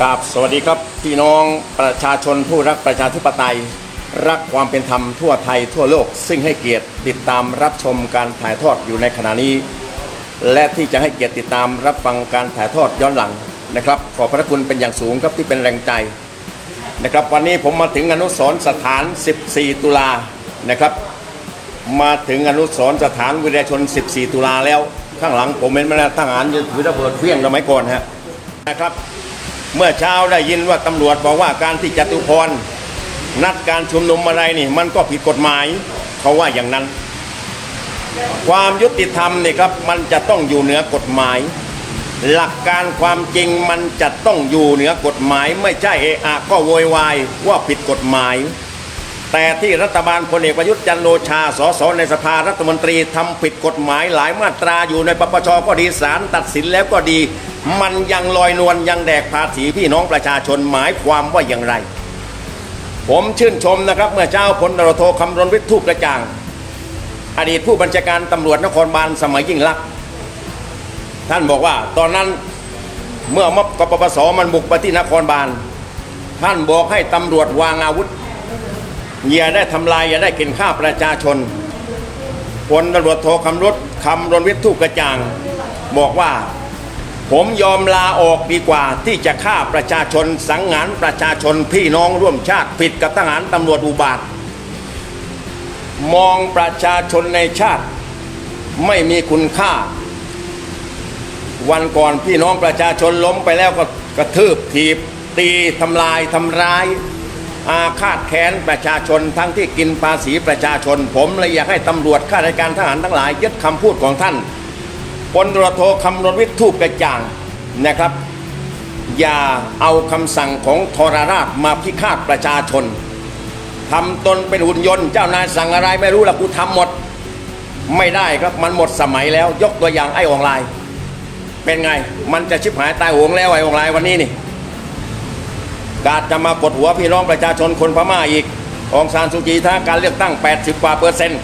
ครับสวัสดีครับพี่น้องประชาชนผู้รักประชาธิปไตย รักความเป็นธรรมทั่วไทยทั่วโลก ซึ่งให้เกียรติติดตามรับชมการถ่ายทอดอยู่ในขณะนี้ และที่จะให้เกียรติติดตามรับฟังการถ่ายทอดย้อนหลังนะครับ ขอพระคุณเป็นอย่างสูงครับที่เป็นแรงใจนะครับวันนี้ผมมาถึงอนุสรสถาน 14 ตุลานะครับ มาถึงอนุสรสถานวิทยชน 14 ตุลาแล้ว ข้างหลังผมเห็นมาแล้วทหารยืนถือระเบิดเฟี้ยงสมัยก่อนฮะนะครับ เมื่อเช้าได้ยินว่าตำรวจบอกว่าการที่จตุพรนัดการชุมนุมอะไรนี่ มันก็ผิดกฎหมายเขาว่าอย่างนั้น ความยุติธรรมนี่ครับมันจะต้องอยู่เหนือกฎหมาย หลักการความจริงมันจะต้องอยู่เหนือกฎหมาย ไม่ใช่เอะอะก็โวยวายว่าผิดกฎหมาย แต่ที่รัฐบาลพลเอกประยุทธ์จันโอชาสสในสภารัฐมนตรีทำผิดกฎหมายหลายมาตราอยู่ในปปชก็ดีศาลตัดสินแล้วก็ดี มันยังลอยนวลยังแดกภาษีพี่น้องประชาชนหมายความว่าอย่างไร ผมชื่นชมนะครับ เมื่อเจ้าพลตรโทคำรณวิทย์ทูปกระจ่าง อดีตผู้บัญชาการตำรวจนครบาลสมัยยิ่งลักษณ์ท่านบอกว่าตอนนั้นเมื่อมอบกปปสมันบุกไปที่นครบาลท่านบอกให้ตำรวจวางอาวุธ อย่าได้ทำลายอย่าได้กินข้าประชาชนพลตำรวจโทคำรถคำรณวิทย์ทูปกระจ่าง บอกว่า ผมยอมลาออกดีกว่าที่จะฆ่าประชาชนสังหารประชาชนพี่น้องร่วมชาติผิดกับทหารตำรวจอุบาท มองประชาชนในชาติไม่มีคุณค่า วันก่อนพี่น้องประชาชนล้มไปแล้วก็กระทืบถีบตีทำลายทำร้าย อาฆาตแค้นประชาชนทั้งที่กินภาษีประชาชน ผมเลยอยากให้ตำรวจข้าราชการทหารทั้งหลายยึดคำพูดของท่านพลตรโทคำรณวิทย์ทูปกระจ่างนะครับ อย่าเอาคำสั่งของทรราชมาพิฆาตประชาชนทำตนเป็นหุ่นยนต์เจ้านายสั่งอะไรไม่รู้ละกูทำหมด ไม่ได้ครับมันหมดสมัยแล้ว ยกตัวอย่างไอ้ออนไลน์ เป็นไงมันจะชิบหายตายโหงแล้วไอ้ออนไลน์วันนี้นี่ กาดจะมากดหัวพี่น้องประชาชนคนพม่าอีกองซานสุจีถ้าการเลือกตั้ง 80 กว่าเปอร์เซ็นต์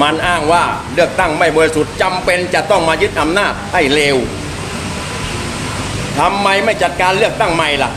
มันอ้างว่าเลือกตั้งไม่บริสุทธิ์จำเป็นจะต้องมายึดอำนาจให้เร็วทำไมไม่จัดการเลือกตั้งใหม่ล่ะ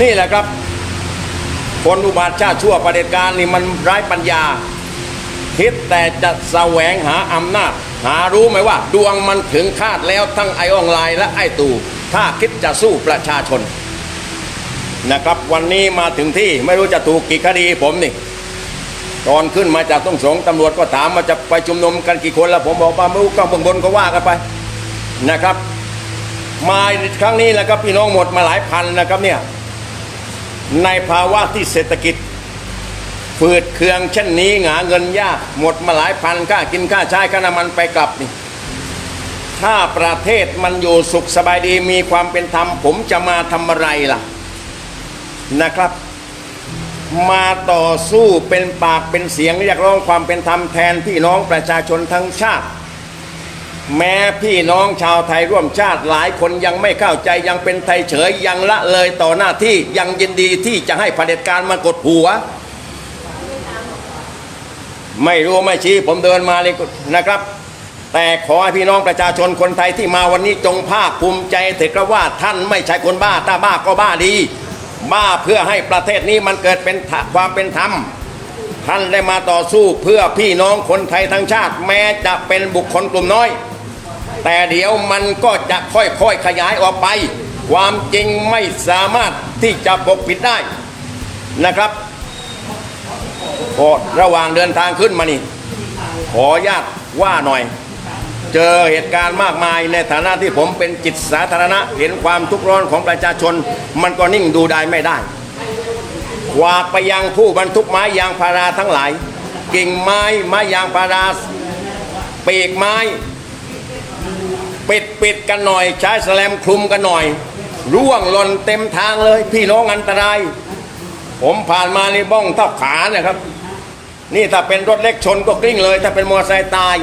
นี่แหละครับ คนอุบาทชาติชั่วประเด็จการนี่มันไร้ปัญญา คิดแต่จะแสวงหาอำนาจ หารู้ไหมว่า ดวงมันถึงคาดแล้วทั้งไอออนไลน์และไอตู่ ถ้าคิดจะสู้ประชาชนนะครับ วันนี้มาถึงที่ไม่รู้จะถูกกี่คดีผมนี่ตอนขึ้นมาจากต้องสงตำรวจก็ถามว่าจะไปชุมนุมกันกี่คนแล้วผมบอกว่าไม่รู้ก็เบื้องบนก็ว่ากันไปนะครับ มาครั้งนี้และครับพี่น้องหมดมาหลายพันนะครับเนี่ยในภาวะที่เศรษฐกิจฝืดเคืองเช่นนี้หาเงินยากหมดมาหลายพันค่ากินค่าใช้ค่าน้ำมันไปกลับนี่ ถ้าประเทศมันอยู่สุขสบายดีมีความเป็นธรรม ผมจะมาทำอะไรล่ะนะครับ มาต่อสู้เป็นปากเป็นเสียงเรียกร้องความเป็นธรรมแทนพี่น้องประชาชนทั้งชาติ แม้พี่น้องชาวไทยร่วมชาติหลายคนยังไม่เข้าใจยังเป็นไทยเฉยยังละเลยต่อหน้าที่ยังยินดีที่จะให้เผด็จการมากดหัวไม่รู้ไม่ชี้ผมเดินมาเลยนะครับ แต่ขอให้พี่น้องประชาชนคนไทยที่มาวันนี้จงภาคภูมิใจเถิดครับว่าท่านไม่ใช่คนบ้า ถ้าบ้าก็บ้าดีบ้าเพื่อให้ประเทศนี้มันเกิดเป็นความเป็นธรรม ท่านได้มาต่อสู้เพื่อพี่น้องคนไทยทั้งชาติ แม้จะเป็นบุคคลกลุ่มน้อย แต่เดี๋ยวมันก็จะค่อยๆขยายออกไป ความจริงไม่สามารถที่จะปกปิดได้นะครับก็ระหว่างเดินทางขึ้นมานี่ ขอญาตว่าหน่อย เจอเหตุการณ์มากมายในฐานะที่ผมเป็นจิตสาธารณะ เห็นความทุกข์ร้อนของประชาชน มันก็นิ่งดูได้ไม่ได้ฝากไปยังผู้บรรทุกไม้ยางพาราทั้งหลาย กิ่งไม้ไม้ยางพาราปีกไม้ ปิดปิดกันหน่อย ใช้แสแลมคลุมกันหน่อย ร่วงหล่นเต็มทางเลย พี่น้องอันตราย ผมผ่านมาในบ้องเท่าขาเนี่ยครับ นี่ถ้าเป็นรถเล็กชนก็กลิ้งเลย ถ้าเป็นมอเตอร์ไซค์ตาย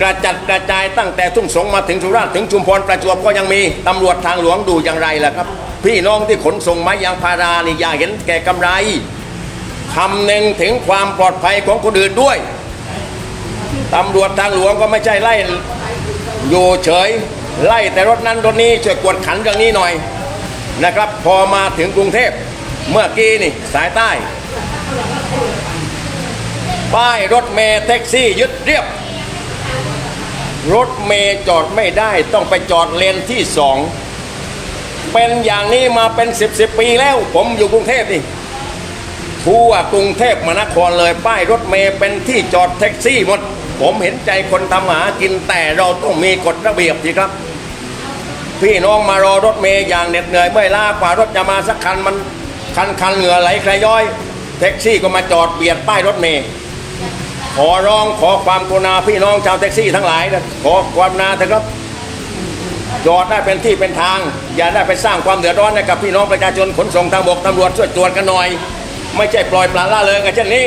กระจัดกระจายตั้งแต่ทุ่งสงมาถึงสุราษฎร์ถึงชุมพรประจวบก็ยังมีตำรวจทางหลวงดูอย่างไรล่ะครับ พี่น้องที่ขนส่งไม้ยางพารานี่อย่าเห็นแก่กำไรคำหนึ่งถึงความปลอดภัยของคนอื่นด้วยตำรวจทางหลวงก็ไม่ใช่ไล่อยู่เฉย ไล่แต่รถนั้นรถนี้ช่วยกวดขันเรื่องนี้หน่อยนะครับ พอมาถึงกรุงเทพเมื่อกี้นี่สายใต้ ป้ายรถเมล์แท็กซี่ยึดเรียบ รถเมล์จอดไม่ได้ต้องไปจอดเลนที่สองเป็นอย่างนี้มาเป็นสิบสิบปีแล้ว ผมอยู่กรุงเทพนี่ทั่วกรุงเทพมหานครเลยป้ายรถเมล์เป็นที่จอดแท็กซี่หมด ผมเห็นใจคนทำหากินแต่เราต้องมีกฎระเบียบสิครับ พี่น้องมารอรถเมย์อย่างเหน็ดเหนื่อยเมื่อยล้ากว่ารถจะมาสักคันมันคันคันเหงื่อไหลใครย้อย แท็กซี่ก็มาจอดเบียดป้ายรถเมย์ ขอร้องขอความกรุณาพี่น้องชาวแท็กซี่ทั้งหลายนะขอความกรุณาเถอะครับจอดได้เป็นที่เป็นทาง อย่าได้ไปสร้างความเดือดร้อนให้กับพี่น้องประชาชนขนส่งทางบกตำรวจช่วยตรวจกันหน่อย ไม่ใช่ปล่อยปละละเลยกันเช่นนี้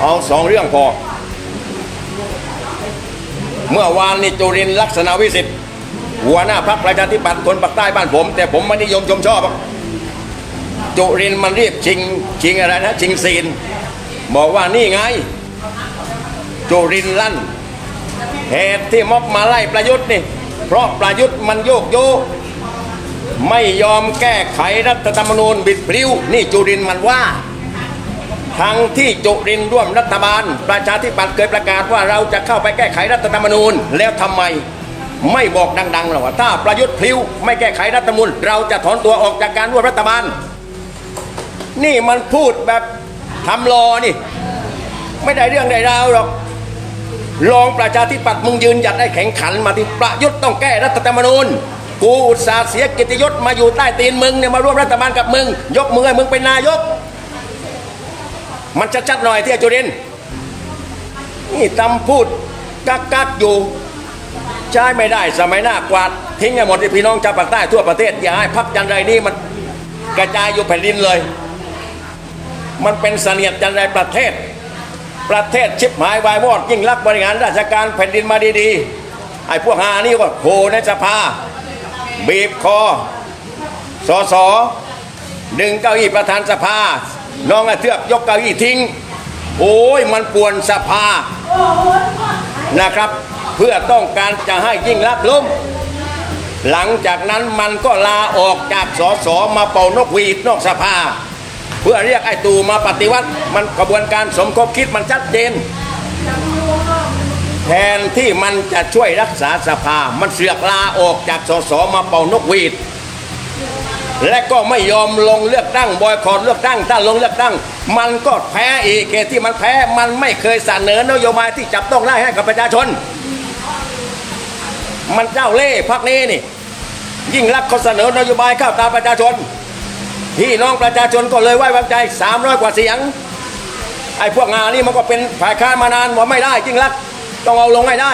เอาสองเรื่องพอ เมื่อวานนี้จุรินทร์ลักษณะวิสิทธิ์หัวหน้าพรรคประชาธิปัตย์คนปากใต้บ้านผม แต่ผมไม่นิยมชมชอบ จุรินทร์มันเรียกชิงชิงอะไรนะชิงซีน บอกว่านี่ไง จุรินลั่น เหตุที่ม็อบมาไล่ประยุทธ์นี่ เพราะประยุทธ์มันโยกโยกไม่ยอมแก้ไขรัฐธรรมนูญบิดพลิ้ว นี่จุรินมันว่า ทั้งที่จุรินร่วมรัฐบาล ประชาธิปัตย์เคยประกาศว่าเราจะเข้าไปแก้ไขรัฐธรรมนูญแล้วทำไมไม่บอกดังๆหรอกว่าถ้าประยุทธ์พลิ้ว ไม่แก้ไขรัฐธรรมนูญเราจะถอนตัวออกจากการร่วมรัฐบาล นี่มันพูดแบบ ทำรอนี่ ไม่ได้เรื่องใดราวหรอกรองประชาธิปัตย์มึงยืนหยัดได้แข็งขันมาที่ประยุทธ์ต้องแก้รัฐธรรมนูญกูอุตส่าห์เสียกิตยศมาอยู่ใต้ตีนมึงเนี่ยมาร่วมรัฐบาลกับมึง ยกมือให้มึงเป็นนายก มันชัดๆหน่อยที่จุรินนี่ตำพูดกักกักอยู่ ใช้ไม่ได้สมัยหน้ากวาด ทิ้งให้หมดที่พี่น้องชาวภาคใต้ทั่วประเทศ อย่าให้พักจันไรนี่มันกระจายอยู่แผ่นดินเลย มันเป็นเสนียดจันไรประเทศ ประเทศชิบหายวายวอดยิ่งรักบริหารราชการแผ่นดินมาดีๆไอ้พวกหานี่ก็โหในสภา บีบคอสอสอดึงเก้าอี้ประธานสภา น้องไอ้เทือกยกเก้าอี้ทิ้ง โอ้ยมันป่วนสภานะครับ เพื่อต้องการจะให้ยิ่งรักล้มหลังจากนั้นมันก็ลาออกจากสสมาเป่านกหวีดนอกสภา เพื่อเรียกไอ้ตู่มาปฏิวัติ มันกระบวนการสมคบคิดมันชัดเจน แทนที่มันจะช่วยรักษาสภา มันเสือกลาออกจากสสมาเป่านกหวีด และก็ไม่ยอมลงเลือกตั้งบอยคอรเลือกตั้งถ้าลงเลือกตั้ง มันก็แพ้อีกเหตุที่มันแพ้มันไม่เคยเสนอนโยบายที่จับต้องได้ให้กับประชาชน มันเจ้าเล่ห์พักนี้นี่ ยิ่งรักเขาเสนอนโยบายเข้าตาประชาชน พี่น้องประชาชนก็เลยไว้วางใจ300กว่าเสียง ไอ้พวกงานนี่มันก็เป็นฝ่ายค้านมานานว่าไม่ได้ยิ่งรักต้องเอาลงให้ได้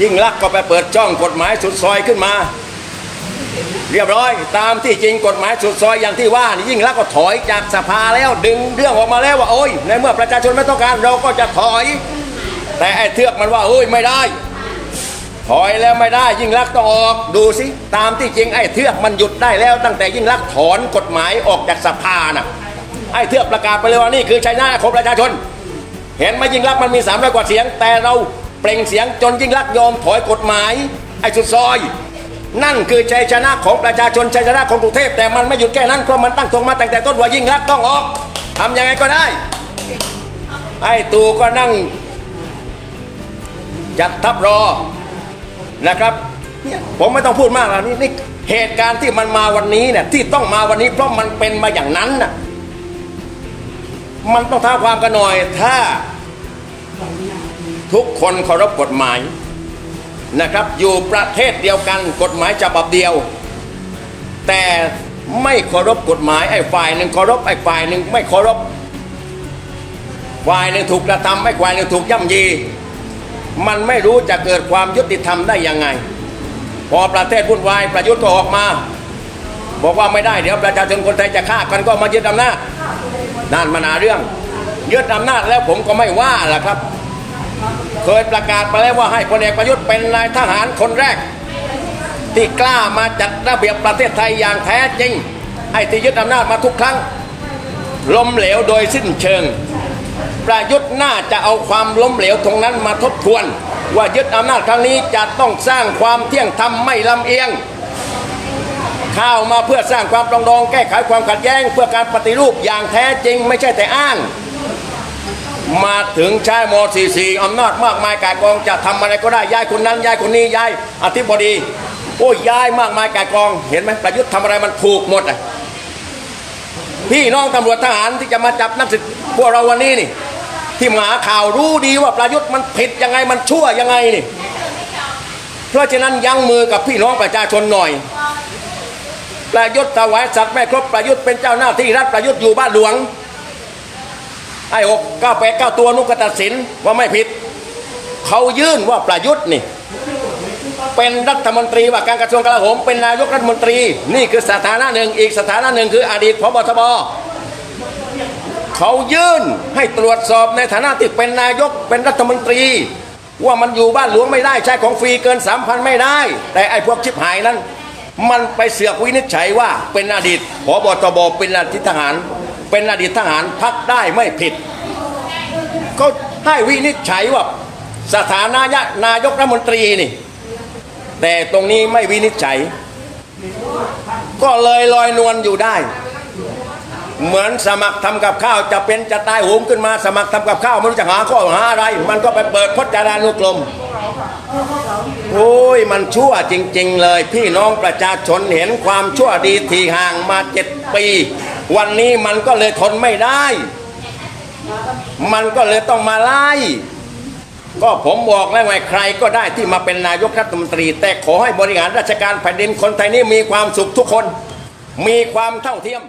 ยิ่งรักก็ไปเปิดช่องกฎหมายสุดซอยขึ้นมา เรียบร้อย ตามที่จริงกฎหมายสุดซอยอย่างที่ว่านี่ยิ่งรักก็ถอยจากสภาแล้วดึงเรื่องออกมาแล้วว่าโอ้ยในเมื่อประชาชนไม่ต้องการเราก็จะถอย แต่ไอ้เทือกมันว่าเอ้ยไม่ได้ ถอยแล้วไม่ได้ยิ่งรักษณ์ต้องออก ดูสิ ตามที่จริงไอ้เทือกมันหยุดได้แล้ว ตั้งแต่ยิ่งรักษณ์ถอนกฎหมายออกจากสภาน่ะไอ้เทือกประกาศไปเลยว่านี่คือชัยนาทของประชาชน เห็นไหมยิ่งรักษณ์มันมี3ามร้อยกว่าเสียง แต่เราเปล่งเสียงจนยิ่งรักษณ์ยอมถอยกฎหมาย ไอ้สุดซอย นั่นคือชัยชนะของประชาชนชัยชนะของกรุงเทพแต่มันไม่หยุดแค่นั้นเพราะมันตั้งธงมาตั้งแต่ต้นว่ายิ่งรักษณ์ต้องออกทำยังไงก็ได้ ไอ้ตูก็นั่งจัดทัพรอ นะครับเนี่ยผมไม่ต้องพูดมากแล้วนี่นี่เหตุการณ์ที่มันมาวันนี้เนี่ยที่ต้องมาวันนี้เพราะมันเป็นมาอย่างนั้นน่ะมันต้องท้าความกันหน่อยถ้าทุกคนเคารพกฎหมายนะครับ อยู่ประเทศเดียวกันกฎหมายฉบับเดียว แต่ไม่เคารพกฎหมายไอ้ฝ่ายหนึ่งเคารพไอ้ฝ่ายหนึ่งไม่เคารพฝ่ายหนึ่งถูกกระทำไอ้ฝ่ายหนึ่งถูกย่ำยี มันไม่รู้จะเกิดความยุติธรรมได้ยังไง พอประเทศวุ่นวายประยุทธ์ก็ออกมา บอกว่าไม่ได้เดี๋ยวประชาชนคนไทยจะฆ่ากันก็มายึดอำนาจนั่นมันหาเรื่องยึดอำนาจแล้วผมก็ไม่ว่าล่ะครับ เคยประกาศไปแล้วว่าให้พลเอกประยุทธ์เป็นนายทหารคนแรก ที่กล้ามาจัดระเบียบประเทศไทยอย่างแท้จริงไอ้ที่ยึดอำนาจมาทุกครั้งล้มเหลวโดยสิ้นเชิง ประยุทธ์น่าจะเอาความล้มเหลวตรงนั้นมาทบทวน ว่ายึดอำนาจครั้งนี้จะต้องสร้างความเที่ยงธรรมไม่ลำเอียงข้าวมาเพื่อสร้างความปรองดอง แก้ไขความขัดแย้ง เพื่อการปฏิรูปอย่างแท้จริง ไม่ใช่แต่อ้าง มาถึงใช้ม .44 อำนาจมากมายกายกองจะทำอะไรก็ได้ย้ายคนนั้นย้ายคนนี้ย้ายอธิบดีโอ้ยย้ายมากมายกายกอง เห็นไหมประยุทธ์ทำอะไรมันถูกหมดอะพี่น้องตำรวจทหารที่จะมาจับนักศึกพวกเราวันนี้นี่ ที่มาหาข่าวรู้ดีว่าประยุทธ์มันผิดยังไงมันชั่วยังไงนี่ เพราะฉะนั้นยั้งมือกับพี่น้องประชาชนหน่อย ประยุทธ์ถวายสัตว์ไม่ครบประยุทธ์เป็นเจ้าหน้าที่รัฐประยุทธ์อยู่บ้านหลวงไอ้หกเก้าแปดเก้าตัวนุกตัดสินว่าไม่ผิด เขายื่นว่าประยุทธ์นี่ เป็นรัฐมนตรีว่าการกระทรวงกลาโหมเป็นนายกรัฐมนตรี นี่คือสถานะหนึ่งอีกสถานะหนึ่งคืออดีตพบทบ เขายื่นให้ตรวจสอบในฐานะที่เป็นนายกเป็นรัฐมนตรี ว่ามันอยู่บ้านหลวงไม่ได้ใช้ของฟรีเกินสามพันไม่ได้ แต่ไอ้พวกชิบหายนั้น มันไปเสือกวินิจฉัยว่าเป็นอดีตพบทบเป็นอดีตทหาร เป็นอดีตทหารพักได้ไม่ผิดก็ให้วินิจฉัยว่าสถานะนายกรัฐมนตรีนี่ แต่ตรงนี้ไม่วินิจฉัย ก็เลยลอยนวลอยู่ได้ เหมือนสมัครทำกับข้าวจะเป็นจะตายโหงขึ้นมาสมัครทำกับข้าวไม่รู้จะหาข้อหาอะไร มันก็ไปเปิดพจนานุกรมโอ้ยมันชั่วจริง ๆ เลย พี่น้องประชาชนเห็นความชั่วดีทีห่างมาเจ็ดปี วันนี้มันก็เลยทนไม่ได้ มันก็เลยต้องมาไล่ก็ผมบอกแล้วไงใครก็ได้ที่มาเป็นนายกรัฐมนตรี แต่ขอให้บริหารราชการแผ่นดินคนไทยนี้มีความสุขทุกคน มีความเท่าเทียม